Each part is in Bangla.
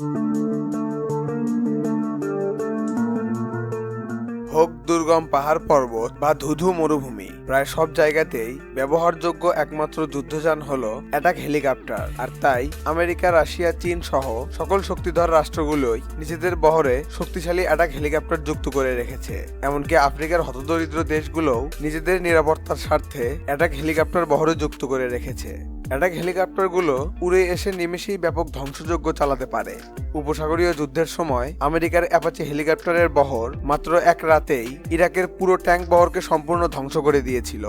হোক দুর্গম পাহাড় পর্বত বা ধুধু মরুভূমি, প্রায় সব জায়গাতেই ব্যবহারযোগ্য একমাত্র যুদ্ধযান হল অ্যাটাক হেলিকপ্টার। আর তাই আমেরিকা, রাশিয়া, চীন সহ সকল শক্তিধর রাষ্ট্রগুলোই নিজেদের বহরে শক্তিশালী অ্যাটাক হেলিকপ্টার যুক্ত করে রেখেছে। এমনকি আফ্রিকার হতদরিদ্র দেশগুলোও নিজেদের নিরাপত্তার স্বার্থে অ্যাটাক হেলিকপ্টার বহরে যুক্ত করে রেখেছে। অ্যাটাক হেলিকপ্টারগুলো উড়ে এসে নিমেষেই ব্যাপক ধ্বংসযজ্ঞ চালাতে পারে। উপসাগরীয় যুদ্ধের সময় আমেরিকার অ্যাপাচি হেলিকপ্টারের বহর মাত্র এক রাতেই ইরাকের পুরো ট্যাঙ্ক বহরকে সম্পূর্ণ ধ্বংস করে দিয়েছিল।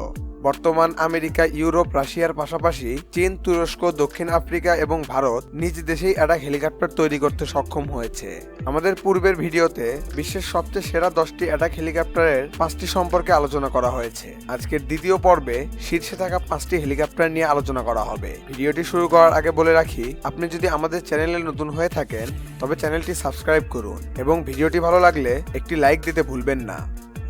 বর্তমান আমেরিকা, ইউরোপ, রাশিয়ার পাশাপাশি চীন, তুরস্ক, দক্ষিণ আফ্রিকা এবং ভারত নিজ দেশেই অ্যাটাক হেলিকপ্টার তৈরি করতে সক্ষম হয়েছে। আমাদের পূর্বের ভিডিওতে বিশ্বের সবচেয়ে সেরা দশটি অ্যাটাক হেলিকপ্টারের পাঁচটি সম্পর্কে আলোচনা করা হয়েছে। আজকের দ্বিতীয় পর্বে শীর্ষে থাকা পাঁচটি হেলিকপ্টার নিয়ে আলোচনা করা হবে। ভিডিওটি শুরু করার আগে বলে রাখি, আপনি যদি আমাদের চ্যানেলে নতুন হয়ে থাকেন, তবে চ্যানেলটি সাবস্ক্রাইব করুন এবং ভিডিওটি ভালো লাগলে একটি লাইক দিতে ভুলবেন না।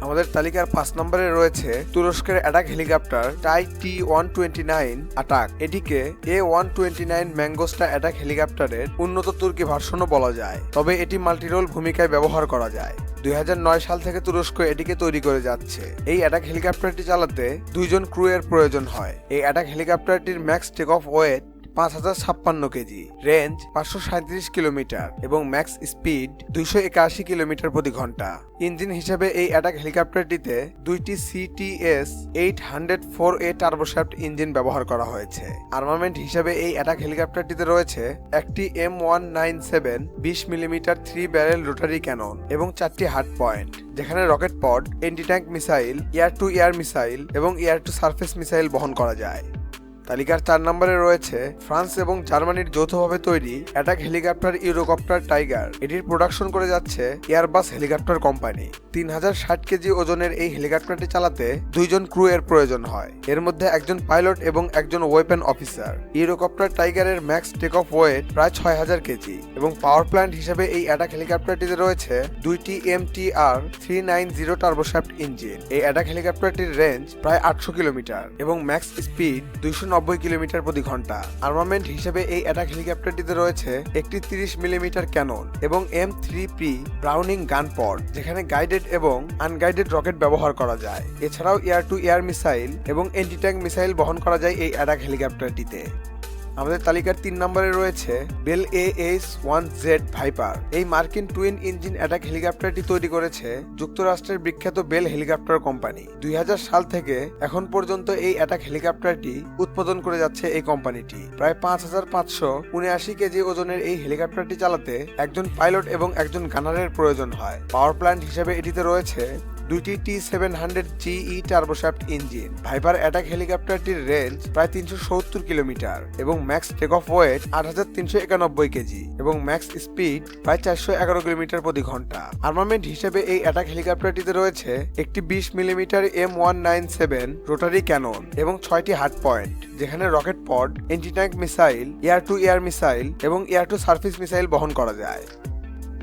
আমাদের তালিকার পাঁচ নম্বরে রয়েছে তুরস্কের attack helicopter TAI T one twenty nine attack. এটিকে A one twenty nine Mangusta attack হেলিকপ্টারের উন্নত তুর্কি ভার্সনও বলা যায়। তবে এটি মাল্টিরোল ভূমিকায় ব্যবহার করা যায়। দুই নয় সাল থেকে তুরস্ক এটিকে তৈরি করে যাচ্ছে। এই অ্যাটাক হেলিকপ্টারটি চালাতে দুইজন ক্রু এর প্রয়োজন হয়। এই অ্যাটাক হেলিকপ্টারটির ম্যাক্স টেক অফ ওয়েট পাঁচ হাজার ছাপ্পান্ন কেজি। রেঞ্জ পাঁচশো সাঁত্রিশ কিলোমিটার এবং ম্যাক্স স্পিড দুইশো একাশি কিলোমিটার প্রতি ঘণ্টা। ইঞ্জিন হিসেবে এই অ্যাটাক হেলিকপ্টারটিতে দুইটি CTS eight hundred four A turboshaft engine ব্যবহার করা হয়েছে। আর্মামেন্ট হিসেবে এই অ্যাটাক হেলিকপ্টারটিতে রয়েছে একটি এম ওয়ান নাইন সেভেন বিশ millimetre three barrel rotary cannon এবং চারটি হার্ড পয়েন্ট, যেখানে rocket pod, anti tank missile, air to air missile এবং এয়ার টু সারফেস মিসাইল বহন করা যায়। তালিকার চার নম্বরে রয়েছে ফ্রান্স এবং জার্মানির যৌথভাবে তৈরি অ্যাটাক হেলিকপ্টার ইউরোকপ্টার টাইগার। এটির প্রোডাকশন করে যাচ্ছে এয়ারবাস হেলিকপ্টার কোম্পানি। তিন হাজার ষাট কেজি ওজনের এই হেলিকপ্টারটি চালাতে দুইজন ক্রু এর প্রয়োজন হয়। এর মধ্যে একজন পাইলট এবং একজন ওয়েপেন অফিসার। ইউরোকপ্টার টাইগারের ম্যাক্স টেক অফ ওয়েট প্রায় ছয় হাজার কেজি এবং পাওয়ার প্ল্যান্ট হিসেবে এই অ্যাটাক হেলিকপ্টারটিতে রয়েছে দুইটি M T R three nine zero turboshaft engine. এই অ্যাটাক হেলিকপ্টারটির রেঞ্জ প্রায় আটশো কিলোমিটার এবং ম্যাক্স স্পিড দুইশো নব্বই কিলোমিটার প্রতি ঘণ্টা। আর্মামেন্ট হিসেবে এই অ্যাটাক হেলিকপ্টারটিতে রয়েছে একটি তিরিশ মিলিমিটার ক্যানন এবং M three P Browning gun pod যেখানে গাইডেড এবং আনগাইডেড রকেট ব্যবহার করা যায়। এছাড়াও এয়ার টু এয়ার মিসাইল এবং অ্যান্টি ট্যাঙ্ক মিসাইল বহন করা যায় এই অ্যাটাক হেলিকপ্টারটিতে আমাদের তালিকার তিন নম্বরে রয়েছে Bell A S one Z Viper এই মার্কিন টুইন ইঞ্জিন অ্যাটাক হেলিকপ্টারটি তৈরি করেছে যুক্তরাষ্ট্রের বিখ্যাত বেল হেলিকপ্টার কোম্পানি। দুই হাজার সাল থেকে এখন পর্যন্ত এই অ্যাটাক হেলিকপ্টারটি উৎপাদন করে যাচ্ছে এই কোম্পানিটি। প্রায় পাঁচ হাজার পাঁচশো উনআশি কেজি ওজনের এই হেলিকপ্টারটি চালাতে একজন পাইলট এবং একজন গানারের প্রয়োজন হয়। পাওয়ার প্ল্যান্ট হিসেবে এটিতে রয়েছে দুইটি T seven hundred GE turboshaft engine Viper attack হেলিকপ্টারটির range প্রায় তিনশো সত্তর কিলোমিটার এবং ম্যাক্স টেক অফ ওয়েট আট হাজার তিনশো একানব্বই কেজি এবং ম্যাক্স স্পিড প্রায় চারশো এগারো কিলোমিটার প্রতি ঘণ্টা। আর্মামেন্ট হিসেবে এই অ্যাটাক হেলিকপ্টারটিতে রয়েছে একটি বিশ millimetre M one nine seven rotary cannon এবং ছয়টি হার্ড পয়েন্ট যেখানে rocket pod anti tank missile air to air missile এবং এয়ার টু সার্ফিস মিসাইল বহন করা যায়।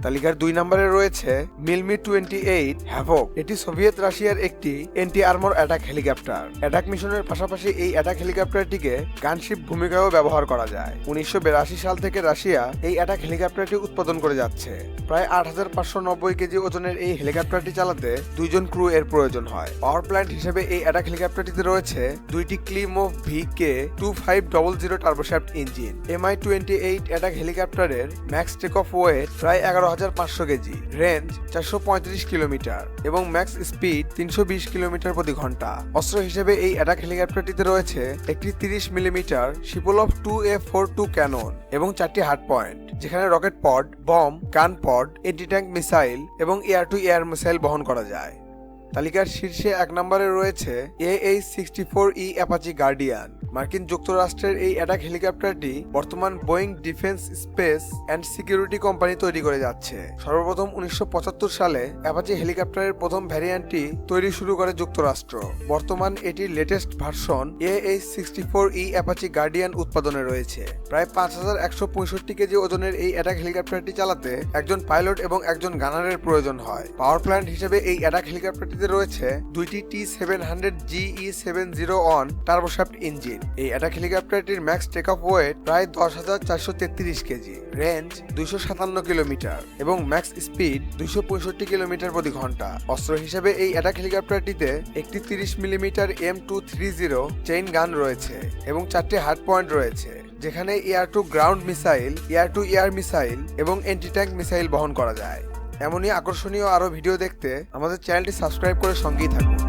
তালিকার দুই নম্বরে রয়েছে Mil Mi twenty eight Havoc. এটি সোভিয়েত রাশিয়ার একটি anti armour attack helicopter attack মিশনের পাশাপাশি এই অ্যাটাক হেলিকপ্টারটিকে গানশিপ ভূমিকায়ও ব্যবহার করা যায়। উনিশশো সাল থেকে রাশিয়া এই অ্যাটাক হেলিকপ্টারটি উৎপাদন করে যাচ্ছে। প্রায় আট হাজার পাঁচশো নব্বই কেজি ওজনের এই হেলিকপ্টারটি চালাতে দুইজন ক্রু এর প্রয়োজন হয়। পাওয়ার প্ল্যান্ট হিসেবে এই অ্যাটাক হেলিকপ্টারটিতে রয়েছে দুইটি Klimov V K two five double zero turboshaft engine MI twenty eight attack হেলিকপ্টারের ম্যাক্স টেক অফ ওয়েট প্রায় এগারো হাজার পাঁচশো কেজি রেঞ্জ চারশো পঁয়ত্রিশ কিলোমিটার এবং ম্যাক্স স্পিড তিনশো বিশ কিলোমিটার প্রতি ঘণ্টা। অস্ত্র হিসেবে এই অ্যাটাক হেলিকপ্টারটিতে রয়েছে একটি তিরিশ millimetre Shipunov two A four two cannon এবং চারটি হার্ড পয়েন্ট যেখানে rocket pod bomb gun pod anti tank missile এবং এয়ার টু এয়ার মিসাইল বহন করা যায়। তালিকার শীর্ষে এক নম্বরে রয়েছে A H sixty four E Apache Guardian মার্কিন যুক্তরাষ্ট্রের এই অ্যাটাক হেলিকপ্টারটি বর্তমান Boeing defence space and security company তৈরি করে যাচ্ছে। সর্বপ্রথম উনিশশো পঁচাত্তর সালে অ্যাপাচি হেলিকপ্টারের প্রথম ভ্যারিয়েন্টটি তৈরি শুরু করে যুক্তরাষ্ট্র। বর্তমান এটির latest version A H sixty four E Apache Guardian উৎপাদনে রয়েছে। প্রায় পাঁচ হাজার একশো পঁয়ষট্টি কেজি ওজনের এই অ্যাটাক হেলিকপ্টারটি চালাতে একজন পাইলট এবং একজন গানারের প্রয়োজন হয়। পাওয়ার প্ল্যান্ট হিসেবে এই অ্যাটাক হেলিকপ্টারটি হেলিকপ্টারটিতে রয়েছে, দুইটি T seven hundred GE seven zero one turboshaft engine এই অ্যাটাক হেলিকপ্টারটির ম্যাক্স টেক অফ ওয়েট প্রায় দশ হাজার চারশো তেত্রিশ কেজি। রেঞ্জ দুইশো সাতান্ন কিলোমিটার এবং ম্যাক্স স্পিড দুইশো পঁয়ষট্টি কিলোমিটার প্রতি ঘণ্টা। অস্ত্র হিসেবে এই অ্যাটাক হেলিকপ্টারটিতে একটি তিরিশ millimetre M two three zero chain gun রয়েছে এবং চারটি হার্ড পয়েন্ট রয়েছে, যেখানে air to ground missile air to air missile এবং এন্টি ট্যাঙ্ক মিসাইল বহন করা যায়। এমনই আকর্ষণীয় আরও ভিডিও দেখতে আমাদের চ্যানেলটি সাবস্ক্রাইব করে সঙ্গেই থাকুন।